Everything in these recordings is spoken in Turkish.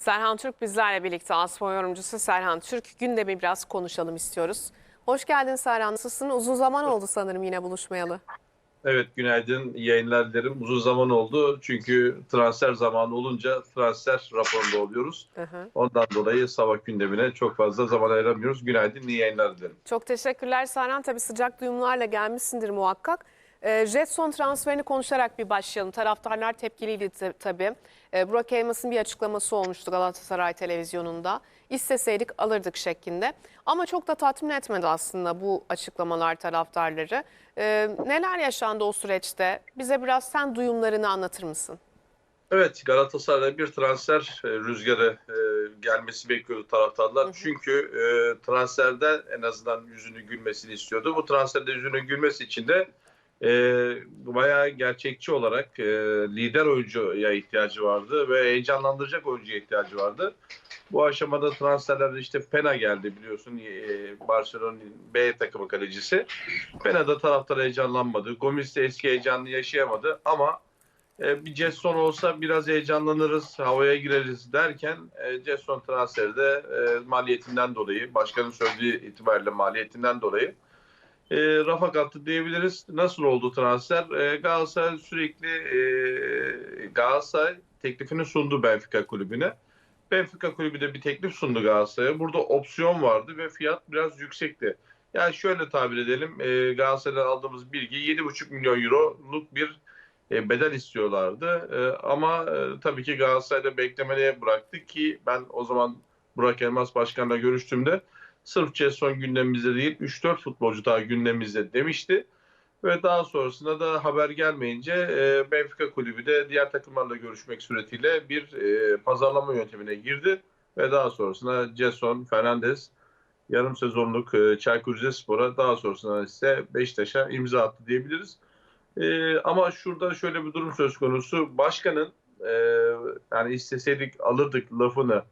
Serhan Türk bizlerle birlikte Asma yorumcusu Serhan Türk gündemi biraz konuşalım istiyoruz. Hoş geldin Serhan. Nasılsın? Uzun zaman oldu sanırım yine buluşmayalı. Evet günaydın yayınlar dilerim. Uzun zaman oldu çünkü transfer zamanı olunca transfer raporunda oluyoruz. Hı hı. Ondan dolayı sabah gündemine çok fazla zaman ayıramıyoruz. Günaydın iyi yayınlar dilerim. Çok teşekkürler Serhan. Tabii sıcak duyumlarla gelmişsindir muhakkak. Ee, Jetson transferini konuşarak bir başlayalım. Taraftarlar tepkiliydi tabii. Ee, Burak Elmas'ın bir açıklaması olmuştu Galatasaray televizyonunda. İsteseydik alırdık şeklinde. Ama çok da tatmin etmedi aslında bu açıklamalar taraftarları. Ee, neler yaşandı o süreçte? Bize biraz sen duyumlarını anlatır mısın? Evet Galatasaray'da bir transfer e, rüzgarı e, gelmesi bekliyordu taraftarlar. Çünkü e, transferde en azından yüzünü gülmesini istiyordu. Bu transferde yüzünü gülmesi için de e, bayağı gerçekçi olarak e, lider oyuncuya ihtiyacı vardı ve heyecanlandıracak oyuncuya ihtiyacı vardı. Bu aşamada transferlerde işte Pena geldi biliyorsun e, Barcelona'nın B takımı kalecisi. Pena da taraftar heyecanlanmadı. Gomis de eski heyecanını yaşayamadı ama e, bir Jetson olsa biraz heyecanlanırız, havaya gireriz derken e, Jetson transferi de e, maliyetinden dolayı, başkanın söylediği itibariyle maliyetinden dolayı e, rafa kalktı diyebiliriz. Nasıl oldu transfer? E, Galatasaray sürekli e, Galatasaray teklifini sundu Benfica kulübüne. Benfica kulübü de bir teklif sundu Galatasaray'a. Burada opsiyon vardı ve fiyat biraz yüksekti. Yani şöyle tabir edelim. E, Galatasaray'dan aldığımız bilgi 7,5 milyon euroluk bir e, bedel istiyorlardı. E, ama e, tabii ki Galatasaray'da beklemeye bıraktık ki ben o zaman Burak Elmas Başkan'la görüştüğümde sırf Cesson gündemimizde değil 3-4 futbolcu daha gündemimizde demişti. Ve daha sonrasında da haber gelmeyince e, Benfica kulübü de diğer takımlarla görüşmek suretiyle bir e, pazarlama yöntemine girdi. Ve daha sonrasında Cesson, Fernandes yarım sezonluk e, Çaykur Rizespor'a daha sonrasında ise Beşiktaş'a imza attı diyebiliriz. E, ama şurada şöyle bir durum söz konusu. Başkanın e, yani isteseydik alırdık lafını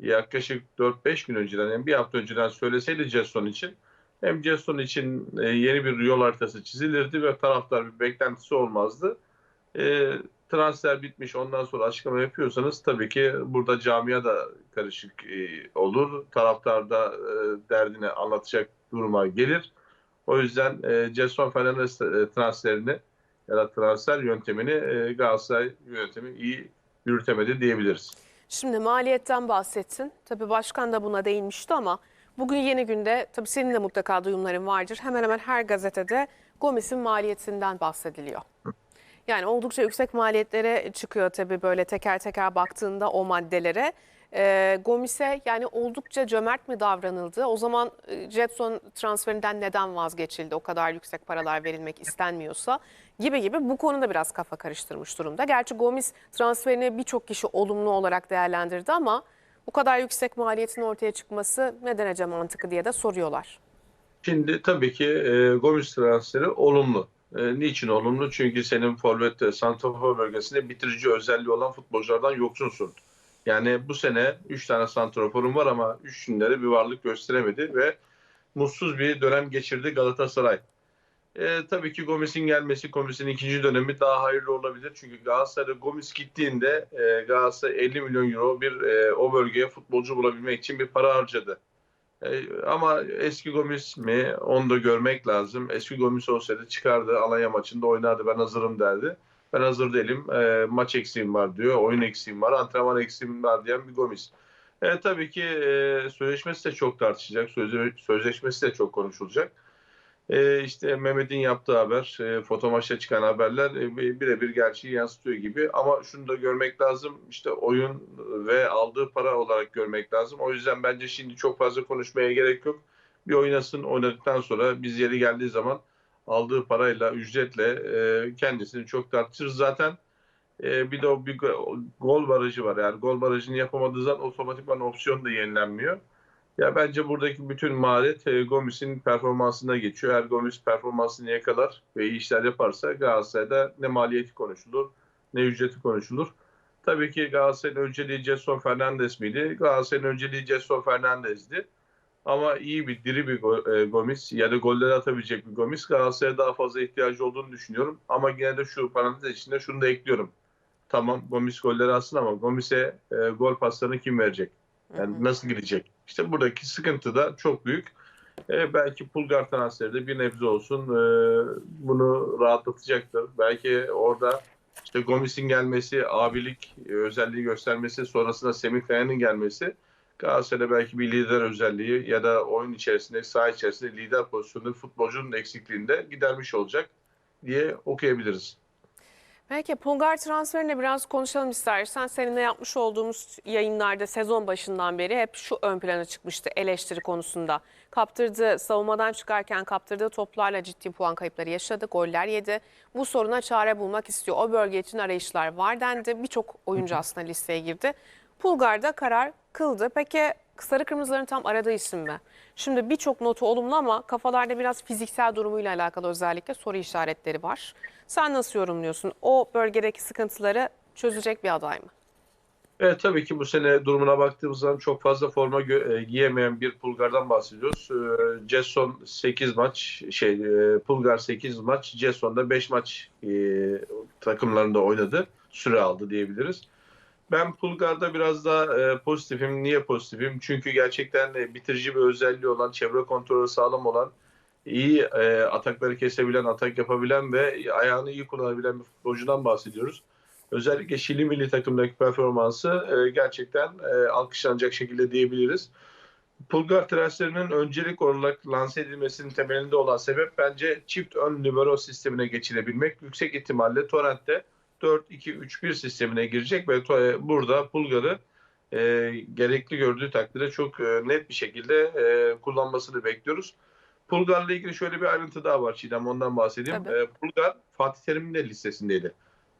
yaklaşık 4-5 gün önceden yani bir hafta önceden söyleseydi Jetson için hem Jetson için e, yeni bir yol haritası çizilirdi ve taraftar bir beklentisi olmazdı. E, transfer bitmiş ondan sonra açıklama yapıyorsanız tabii ki burada camia da karışık e, olur. Taraftar da e, derdini anlatacak duruma gelir. O yüzden e, Jetson Fernandes e, transferini ya da transfer yöntemini e, Galatasaray yönetimi iyi yürütemedi diyebiliriz. Şimdi maliyetten bahsettin. Tabii başkan da buna değinmişti ama bugün yeni günde tabii senin de mutlaka duyumların vardır. Hemen hemen her gazetede Gomis'in maliyetinden bahsediliyor. Yani oldukça yüksek maliyetlere çıkıyor tabii böyle teker teker baktığında o maddelere. Ee, Gomis'e yani oldukça cömert mi davranıldı? O zaman e, Jetson transferinden neden vazgeçildi? O kadar yüksek paralar verilmek istenmiyorsa gibi gibi bu konuda biraz kafa karıştırmış durumda. Gerçi Gomis transferini birçok kişi olumlu olarak değerlendirdi ama bu kadar yüksek maliyetin ortaya çıkması ne derece mantıklı diye de soruyorlar. Şimdi tabii ki e, Gomis transferi olumlu. E, niçin olumlu? Çünkü senin forvet santrafor bölgesinde bitirici özelliği olan futbolculardan yoksunsun. Yani bu sene 3 tane santraforun var ama 3 günleri bir varlık gösteremedi ve mutsuz bir dönem geçirdi Galatasaray. E, tabii ki Gomis'in gelmesi, Gomis'in ikinci dönemi daha hayırlı olabilir. Çünkü Galatasaray'da Gomis gittiğinde e, Galatasaray 50 milyon euro bir e, o bölgeye futbolcu bulabilmek için bir para harcadı. E, ama eski Gomis mi onu da görmek lazım. Eski Gomis olsaydı çıkardı Alanya maçında oynardı ben hazırım derdi. Ben hazır değilim e, maç eksiğim var diyor, oyun eksiğim var, antrenman eksiğim var diyen bir Gomis. E, tabii ki e, sözleşmesi de çok tartışacak, sözle, sözleşmesi de çok konuşulacak. E, işte Mehmet'in yaptığı haber, e, fotomaçta çıkan haberler e, birebir gerçeği yansıtıyor gibi. Ama şunu da görmek lazım, işte oyun ve aldığı para olarak görmek lazım. O yüzden bence şimdi çok fazla konuşmaya gerek yok. Bir oynasın, oynadıktan sonra biz yeri geldiği zaman aldığı parayla, ücretle e, kendisini çok tartışırız. Zaten e, bir de o bir go- gol barajı var. Yani gol barajını yapamadığı zaman otomatikman opsiyon da yenilenmiyor. Ya bence buradaki bütün maliyet e, Gomis'in performansına geçiyor. Eğer Gomis performansını yakalar ve iyi işler yaparsa Galatasaray'da ne maliyeti konuşulur ne ücreti konuşulur. Tabii ki Galatasaray'ın önceliği Jetson Fernandes miydi? Galatasaray'ın önceliği Jetson Fernandes'di. Ama iyi bir diri bir go- e, Gomis ya da golleri atabilecek bir Gomis Galatasaray'a daha fazla ihtiyacı olduğunu düşünüyorum. Ama yine de şu parantez içinde şunu da ekliyorum. Tamam Gomis golleri atsın ama Gomis'e e, gol paslarını kim verecek? Yani nasıl gidecek? İşte buradaki sıkıntı da çok büyük. E, belki Pulgar transferi de bir nebze olsun e, bunu rahatlatacaktır. Belki orada işte Gomis'in gelmesi, abilik özelliği göstermesi, sonrasında Semih Kaya'nın gelmesi Galatasaray'da belki bir lider özelliği ya da oyun içerisinde, saha içerisinde lider pozisyonunda futbolcunun eksikliğinde gidermiş olacak diye okuyabiliriz. Peki Pulgar transferine biraz konuşalım istersen. Seninle yapmış olduğumuz yayınlarda sezon başından beri hep şu ön plana çıkmıştı eleştiri konusunda. Kaptırdığı, savunmadan çıkarken kaptırdığı toplarla ciddi puan kayıpları yaşadı, goller yedi. Bu soruna çare bulmak istiyor. O bölge için arayışlar var dendi. Birçok oyuncu aslında listeye girdi. Pulgar da karar kıldı. Peki Sarı Kırmızıların tam aradığı isim mi? Şimdi birçok notu olumlu ama kafalarda biraz fiziksel durumuyla alakalı özellikle soru işaretleri var. Sen nasıl yorumluyorsun? O bölgedeki sıkıntıları çözecek bir aday mı? Evet tabii ki bu sene durumuna baktığımız zaman çok fazla forma e, giyemeyen bir Pulgar'dan bahsediyoruz. E, Cesson 8 maç, şey e, Pulgar 8 maç, Cesson da 5 maç e, takımlarında oynadı. Süre aldı diyebiliriz. Ben Pulgar'da biraz daha e, pozitifim. Niye pozitifim? Çünkü gerçekten e, bitirici bir özelliği olan, çevre kontrolü sağlam olan, iyi e, atakları kesebilen, atak yapabilen ve ayağını iyi kullanabilen bir futbolcudan bahsediyoruz. Özellikle Şili milli takımdaki performansı e, gerçekten e, alkışlanacak şekilde diyebiliriz. Pulgar transferinin öncelik olarak lanse edilmesinin temelinde olan sebep bence çift ön libero sistemine geçilebilmek. Yüksek ihtimalle Torrent'te 4-2-3-1 sistemine girecek ve to- burada Pulgar'ı e, gerekli gördüğü takdirde çok e, net bir şekilde e, kullanmasını bekliyoruz. Pulgar'la ilgili şöyle bir ayrıntı daha var Çiğdem ondan bahsedeyim. E, Pulgar Fatih Terim'in de listesindeydi.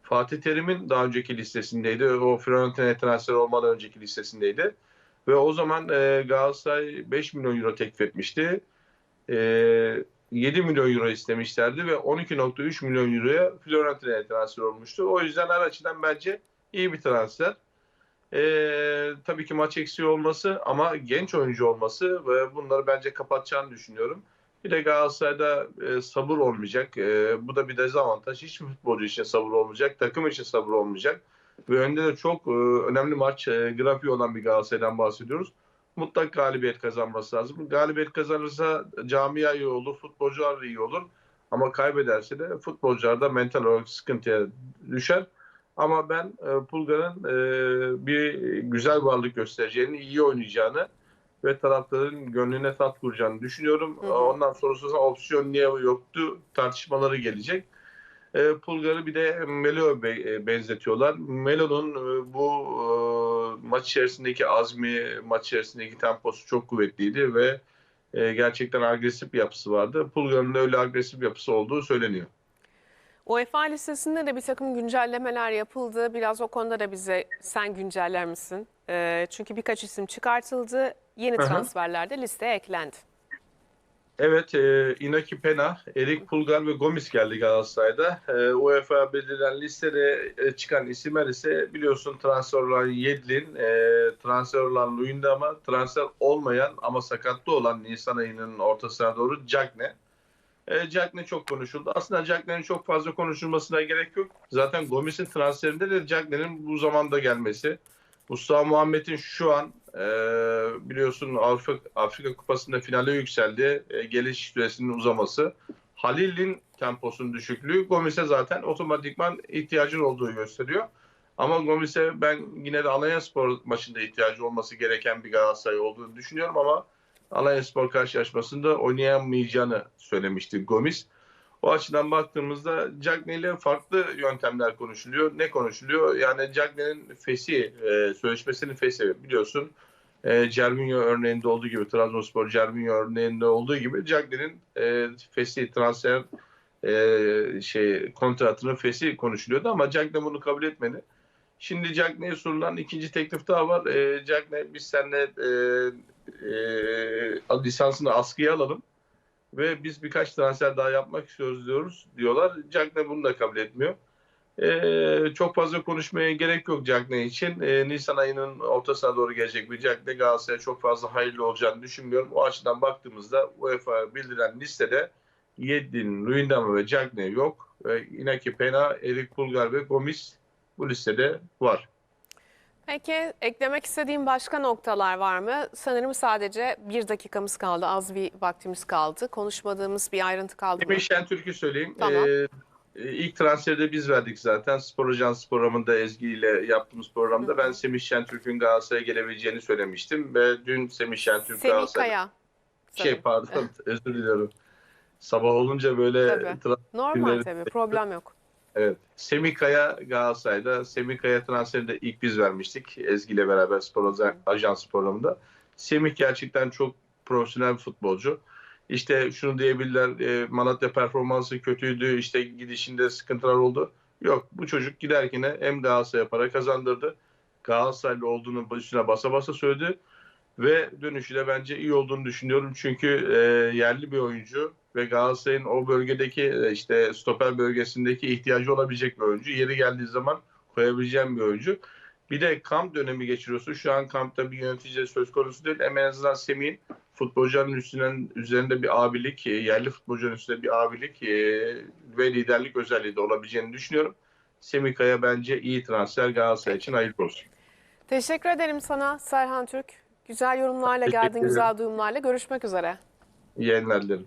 Fatih Terim'in daha önceki listesindeydi. O Fiorentina transfer olmadan önceki listesindeydi. Ve o zaman e, Galatasaray 5 milyon euro teklif etmişti. E, 7 milyon euro istemişlerdi ve 12.3 milyon euroya Fiorentina'ya transfer olmuştu. O yüzden her açıdan bence iyi bir transfer. E, tabii ki maç eksiği olması ama genç oyuncu olması ve bunları bence kapatacağını düşünüyorum. Bir de Galatasaray'da e, sabır olmayacak. E, bu da bir dezavantaj. Hiçbir futbolcu için sabır olmayacak. Takım için sabır olmayacak. Ve önde de çok e, önemli maç e, grafiği olan bir Galatasaray'dan bahsediyoruz. Mutlak galibiyet kazanması lazım. Galibiyet kazanırsa camia iyi olur, futbolcular iyi olur. Ama kaybederse de futbolcular da mental olarak sıkıntıya düşer. Ama ben e, Pulgar'ın e, bir güzel varlık göstereceğini, iyi oynayacağını ve taraftarın gönlüne tat kuracağını düşünüyorum. Hı hı. Ondan sonrasında opsiyon niye yoktu tartışmaları gelecek. E, Pulgar'ı bir de Melo'ya be- e, benzetiyorlar. Melo'nun e, bu e, maç içerisindeki azmi, maç içerisindeki temposu çok kuvvetliydi ve e, gerçekten agresif bir yapısı vardı. Pulgar'ın da öyle agresif yapısı olduğu söyleniyor. UEFA listesinde de bir takım güncellemeler yapıldı. Biraz o konuda da bize sen günceller misin? Çünkü birkaç isim çıkartıldı. Yeni transferler de listeye eklendi. Evet, e, Inaki Pena, Erik Pulgar ve Gomis geldi Galatasaray'da. E, UEFA belirlenen listede e, çıkan isimler ise biliyorsun transfer olan Yedlin, e, transfer olan Luyendama, transfer olmayan ama sakatlı olan Nisan ayının ortasına doğru Cagne. E, Cagne çok konuşuldu. Aslında Cagne'nin çok fazla konuşulmasına gerek yok. Zaten Gomis'in transferinde de Cagne'nin bu zamanda gelmesi. Mustafa Muhammed'in şu an e, biliyorsun Afrika, Afrika Kupası'nda finale yükseldi. E, geliş süresinin uzaması. Halil'in temposunun düşüklüğü Gomis'e zaten otomatikman ihtiyacın olduğu gösteriyor. Ama Gomis'e ben yine de Alanyaspor maçında ihtiyacı olması gereken bir Galatasaray olduğunu düşünüyorum ama Alanyaspor karşılaşmasında oynayamayacağını söylemişti Gomis. O açıdan baktığımızda Cagney ile farklı yöntemler konuşuluyor. Ne konuşuluyor? Yani Cagney'in fesi, e, sözleşmesinin fesi biliyorsun. E, Cervinho örneğinde olduğu gibi, Trabzonspor Cervinho örneğinde olduğu gibi Cagney'in e, fesi transfer e, şey kontratının fesi konuşuluyordu ama Cagney bunu kabul etmedi. Şimdi Cagney'e sunulan ikinci teklif daha var. E, Cagney biz seninle e, e, lisansını askıya alalım ve biz birkaç transfer daha yapmak istiyoruz diyoruz diyorlar. Cagney bunu da kabul etmiyor. Ee, çok fazla konuşmaya gerek yok Cagney için. Ee, Nisan ayının ortasına doğru gelecek bir Cagney Galatasaray'a çok fazla hayırlı olacağını düşünmüyorum. O açıdan baktığımızda UEFA bildiren listede Yedlin, Luyendama ve Cagney yok. Ve Inaki Pena, Erik Pulgar ve Gomis bu listede var. Peki eklemek istediğim başka noktalar var mı? Sanırım sadece bir dakikamız kaldı, az bir vaktimiz kaldı. Konuşmadığımız bir ayrıntı kaldı? Semih Şentürk'ü söyleyeyim. Tamam. Ee, e, ilk transferi de biz verdik zaten. Spor Ajans programında Ezgi ile yaptığımız programda ben Semih Şentürk'ün Galatasaray'a gelebileceğini söylemiştim. Ve dün Semih Şentürk Semih Galatasaray'a... Kaya. Şey pardon özür diliyorum. Sabah olunca böyle Tabii. Normal tabii, problem yok. Evet. Semih Kaya Galatasaray'da. Semih Kaya transferini de ilk biz vermiştik. Ezgi ile beraber spor Ajan- ajans programında. Semih gerçekten çok profesyonel bir futbolcu. İşte şunu diyebilirler e, Malatya performansı kötüydü. işte gidişinde sıkıntılar oldu. Yok bu çocuk giderken hem Galatasaray'a para kazandırdı. Galatasaraylı olduğunu üstüne basa basa söyledi. Ve dönüşüyle bence iyi olduğunu düşünüyorum. Çünkü e, yerli bir oyuncu ve Galatasaray'ın o bölgedeki e, işte stoper bölgesindeki ihtiyacı olabilecek bir oyuncu. Yeri geldiği zaman koyabileceğim bir oyuncu. Bir de kamp dönemi geçiriyorsun. Şu an kampta bir yönetici söz konusu değil. En azından Semih'in futbolcuların üstünden, üzerinde bir abilik, e, yerli futbolcuların üstünde bir abilik e, ve liderlik özelliği de olabileceğini düşünüyorum. Semih Kaya bence iyi transfer Galatasaray için hayırlı olsun. Teşekkür ederim sana Serhan Türk. Güzel yorumlarla Teşekkür geldin, ederim. güzel duyumlarla. Görüşmek üzere. İyi yayınlar dilerim.